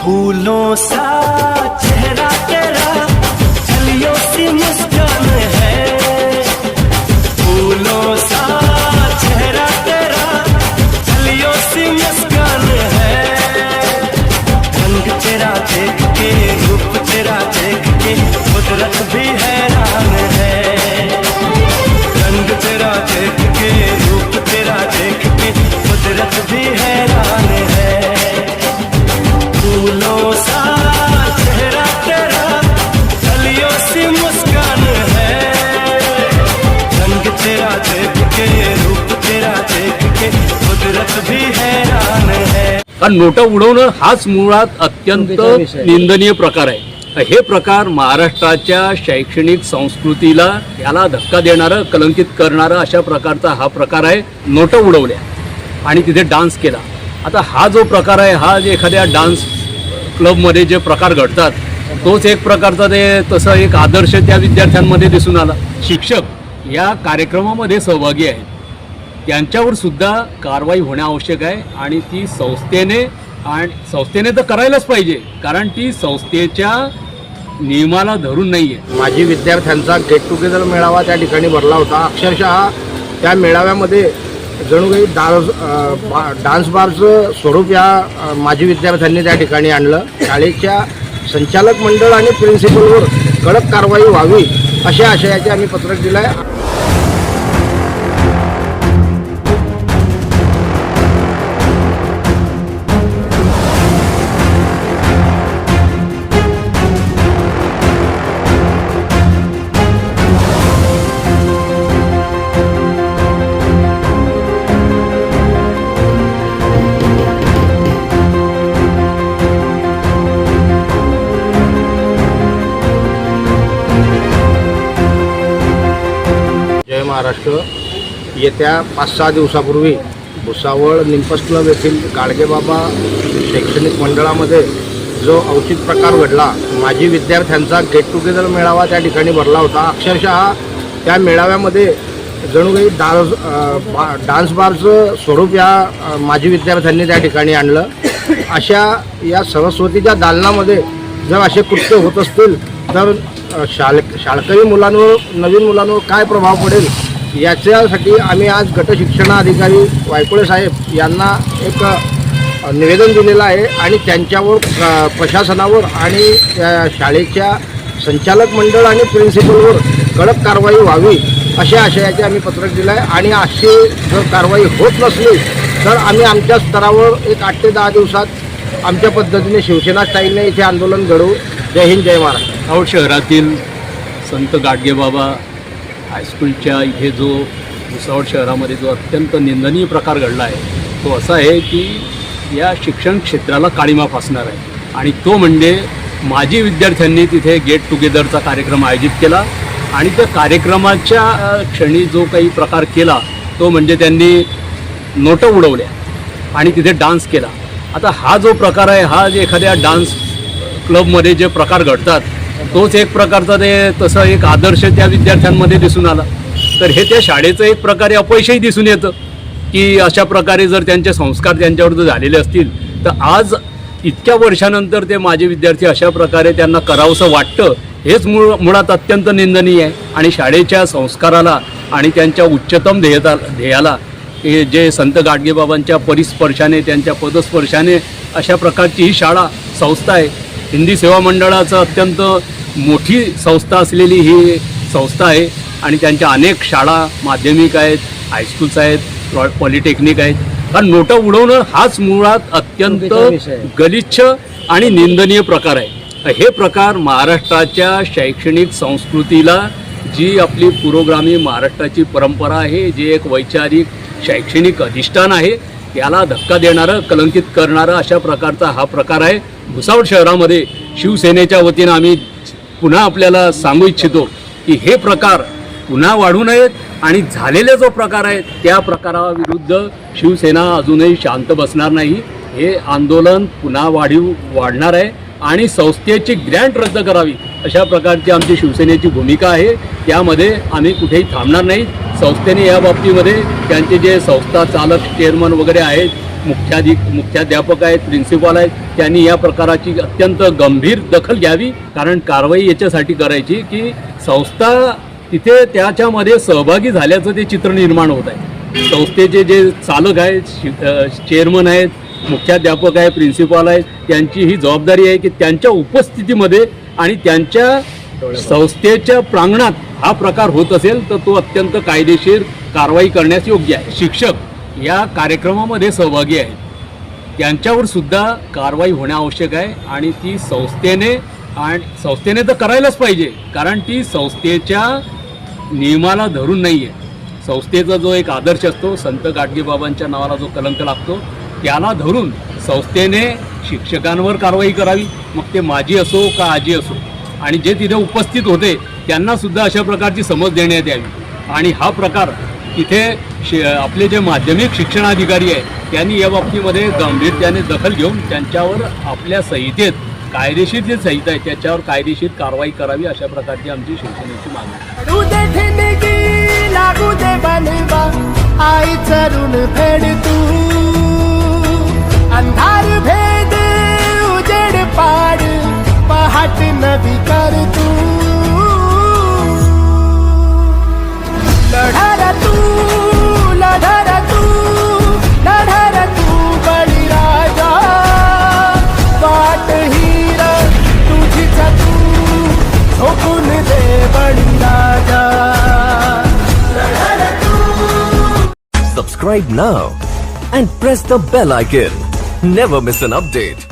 फूलों सा चेहरा तेरा चलियो सी मुस्कान है। फूलों सा चेहरा तेरा चलियो सी मुस्कान है। रंग तेरा देख के, रूप तेरा देख के, कुदरत भी तेरा देख के रूप तेरा देख के कुदरत भी हैरान है। कारण नोटा उडवणं हाच मुळात अत्यंत निंदनीय प्रकार आहे. हे प्रकार महाराष्ट्राच्या शैक्षणिक संस्कृतीला याला धक्का देणारं कलंकित करणारं अशा प्रकारचा हा प्रकार आहे. नोटं उडवल्या आणि तिथे डान्स केला. आता हा जो प्रकार आहे हा जे एखाद्या डान्स क्लबमध्ये जे प्रकार घडतात तोच एक प्रकारचा ते तसं एक आदर्श त्या विद्यार्थ्यांमध्ये दिसून आला. शिक्षक या कार्यक्रमामध्ये सहभागी आहेत. त्यांच्यावर सुद्धा कारवाई होणे आवश्यक आहे आणि ती संस्थेने आणि संस्थेने तर करायलाच पाहिजे कारण ती संस्थेच्या नियमाला धरून नाही आहे माजी विद्यार्थ्यांचा गेट टुगेदर मेळावा त्या ठिकाणी भरला होता. अक्षरशः त्या मेळाव्यामध्ये जणू काही डान्स डान्स बारचं स्वरूप या माजी विद्यार्थ्यांनी त्या ठिकाणी आणलं. शाळेच्या संचालक मंडळ आणि प्रिन्सिपलवर कडक कारवाई व्हावी अशा आशयाचे आम्ही पत्रक दिलं आहे जय महाराष्ट्र. येत्या पाच सहा दिवसापूर्वी भुसावळ निम्पस क्लब येथील गाडगेबाबा शैक्षणिक मंडळामध्ये जो अवचित प्रकार घडला माजी विद्यार्थ्यांचा गेट टुगेदर मेळावा त्या ठिकाणी भरला होता. अक्षरशः त्या मेळाव्यामध्ये जणू काही डान्स बा- डान्स बारचं स्वरूप या माजी विद्यार्थ्यांनी त्या ठिकाणी आणलं. अशा या सरस्वतीच्या दालनामध्ये जर असे कृत्य होत असतील तर शाळ शाळकरी मुलांवर नवीन मुलांवर काय प्रभाव पडेल याच्यासाठी आम्ही आज गट शिक्षणाधिकारी वायकुळे साहेब यांना एक निवेदन दिलेलं आहे आणि त्यांच्यावर प्रशासनावर आणि शाळेच्या संचालक मंडळ आणि प्रिन्सिपलवर कडक कारवाई व्हावी अशा आशयाचे आम्ही पत्रक दिलं आहे आणि अशी जर कारवाई होत नसली तर आम्ही आमच्या स्तरावर एक आठ ते दहा दिवसात आमच्या पद्धतीने शिवसेना स्टाईलने इथे आंदोलन घडवू. जय हिंद जय महाराष्ट्र. भुसावळ शहरातील संत गाडगेबाबा हायस्कूलच्या इथे जो भुसावळ शहरामध्ये जो अत्यंत निंदनीय प्रकार घडला आहे तो असा आहे की या शिक्षण क्षेत्राला काळीमा फासणार आहे. आणि तो म्हणजे माजी विद्यार्थ्यांनी तिथे गेट टुगेदरचा कार्यक्रम आयोजित केला आणि त्या कार्यक्रमाच्या क्षणी जो काही प्रकार केला तो म्हणजे त्यांनी नोटं उडवल्या आणि तिथे डान्स केला. आता हा जो प्रकार आहे हा जे एखाद्या डान्स क्लबमध्ये जे प्रकार घडतात तोच एक प्रकारचा ते तसं एक आदर्श त्या विद्यार्थ्यांमध्ये दिसून आला. तर हे त्या शाळेचं एक प्रकारे अपयशही दिसून येतं की अशा प्रकारे जर त्यांचे संस्कार त्यांच्यावर जर झालेले असतील तर आज इतक्या वर्षानंतर ते माझे विद्यार्थी अशा प्रकारे त्यांना करावंसं वाटतं हेच मूळ मुळात अत्यंत निंदनीय आहे. आणि शाळेच्या संस्काराला आणि त्यांच्या उच्चतम ध्येयता ध्येयाला हे जे संत गाडगेबाबांच्या परिस्पर्शाने त्यांच्या पदस्पर्शाने अशा प्रकारची ही शाळा संस्था आहे. हिंदी सेवा मंडळाचं अत्यंत मोठी संस्था असलेली ही संस्था आहे. आणि त्यांच्या अनेक शाळा माध्यमिक आहेत हायस्कूल्स आहेत पॉलिटेक्निक आहेत. कारण नोटा उडवणं हाच मुळात अत्यंत गलिच्छ आणि निंदनीय प्रकार आहे. हे प्रकार महाराष्ट्राच्या शैक्षणिक संस्कृतीला जी आपली पुरोगामी महाराष्ट्राची परंपरा आहे जे एक वैचारिक शैक्षणिक अधिष्ठान आहे याला धक्का देणारं कलंकित करणारं अशा प्रकारचा हा प्रकार आहे. भुसावळ शहरामध्ये शिवसेनेच्या वतीनं आम्ही पुन्हा आपल्याला सांगू इच्छितो की हे प्रकार पुन्हा वाढू नयेत आणि झालेले जो प्रकार आहे त्या प्रकाराविरुद्ध शिवसेना अजूनही शांत बसणार नाही. हे आंदोलन पुन्हा वाढीव वाढणार आहे आणि संस्थेची ग्रँट रद्द करावी. अशा प्रकारची आमची शिवसेनेची भूमिका आहे. त्यामध्ये आम्ही कुठेही थांबणार नाही. संस्थेने या बाबतीमध्ये त्यांचे जे संस्था चालक चेअरमन वगैरे आहेत मुख्याधिक मुख्याध्यापक आहेत प्रिन्सिपॉल आहेत त्यांनी या प्रकाराची अत्यंत गंभीर दखल घ्यावी. कारण कारवाई याच्यासाठी करायची की संस्था तिथे त्याच्यामध्ये सहभागी झाल्याचं ते चित्र निर्माण होत आहे. संस्थेचे जे चालक आहेत शि- चेअरमन आहेत मुख्याध्यापक आहे प्रिन्सिपॉल आहेत त्यांची ही जबाबदारी आहे की त्यांच्या उपस्थितीमध्ये आणि त्यांच्या संस्थेच्या प्रांगणात हा प्रकार होत असेल तर तो अत्यंत कायदेशीर कारवाई करण्यास योग्य आहे. शिक्षक या कार्यक्रमामध्ये सहभागी आहेत. त्यांच्यावर सुद्धा कारवाई होणे आवश्यक आहे आणि ती संस्थेने आणि संस्थेने तर करायलाच पाहिजे कारण ती संस्थेच्या नियमाला धरून नाही आहे संस्थेचा जो एक आदर्श असतो संत गाडगेबाबांच्या नावाला जो कलंक लागतो त्याला धरून संस्थेने शिक्षकांवर कारवाई करावी. मग ते माझी असो का आजी असो. आणि जे तिथे उपस्थित होते त्यांनासुद्धा अशा प्रकारची समज देण्यात यावी. आणि हा प्रकार तिथे शि आपले जे माध्यमिक शिक्षणाधिकारी आहेत त्यांनी या बाबतीमध्ये गांभीर्याने दखल घेऊन त्यांच्यावर आपल्या संहितेत कायदेशीर जे संहिता आहे त्याच्यावर कायदेशीर कारवाई करावी अशा प्रकारची आमची शिवसेनेची मागणी आहे. नवी कर तू लढार तू लढार तू लढार तू बळीराजा वाट हिर तुझीच तू झोपून दे बळीराजा Subscribe now and press the bell icon. Never miss an update.